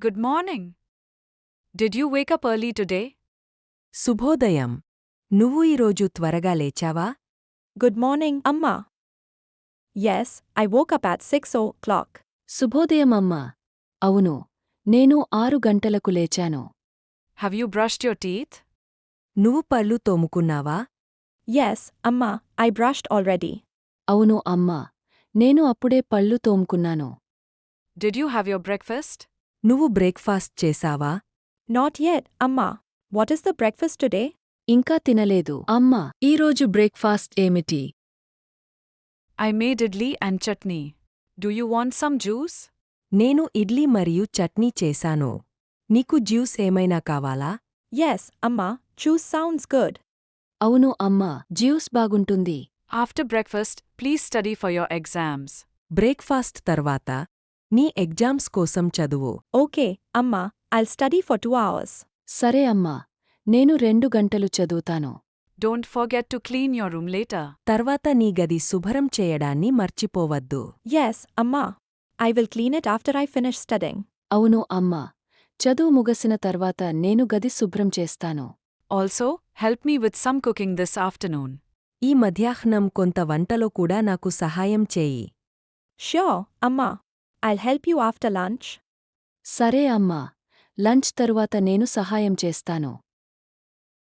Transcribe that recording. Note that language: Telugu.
Good morning. Did you wake up early today? శుభోదయం నువ్వు ఈరోజు త్వరగా లేచావా Good morning, Amma. Yes, I woke up at 6 o'clock. శుభోదయం అమ్మా అవును నేను ఆరు గంటలకు లేచాను Have you brushed your teeth? నువ్వు పళ్ళు తోముకున్నావా Yes, Amma, I brushed already. అవును అమ్మా నేను అప్పుడే పళ్ళు తోముకున్నాను Did you have your breakfast? నువ్వు బ్రేక్ఫాస్ట్ చేశావా? నాట్ యట్ అమ్మా. What is the breakfast today ఇంకా తినలేదు. అమ్మా ఈరోజు బ్రేక్ఫాస్ట్ ఏమిటి? I made idli and chutney do you want some juice నేను ఇడ్లీ మరియు చట్నీ చేశాను. నీకు జ్యూస్ ఏమైనా కావాలా? ఎస్ అమ్మా. జ్యూస్ సౌండ్స్ గుడ్ అవును అమ్మా జ్యూస్ బాగుంటుంది. After breakfast please study for your exams breakfast తర్వాత నీ ఎగ్జామ్స్ కోసం చదువు. ఓకే అమ్మా I'll study for two hours. సరే అమ్మా నేను రెండు గంటలు చదువుతాను. Don't forget to clean your room later. తర్వాత నీ గది శుభ్రం చేయడాన్ని మర్చిపోవద్దు. ఎస్ అమ్మా I will clean it after I finish studying. అవును అమ్మా చదువు ముగసిన తర్వాత నేను గది శుభ్రం చేస్తాను. Also help me with some cooking this afternoon ఈ మధ్యాహ్నం కొంత వంటలో కూడా నాకు సహాయం చేయి. షో అమ్మా. I'll help you after lunch. సరే అమ్మా లంచ్ తరువాత నేను సహాయం చేస్తాను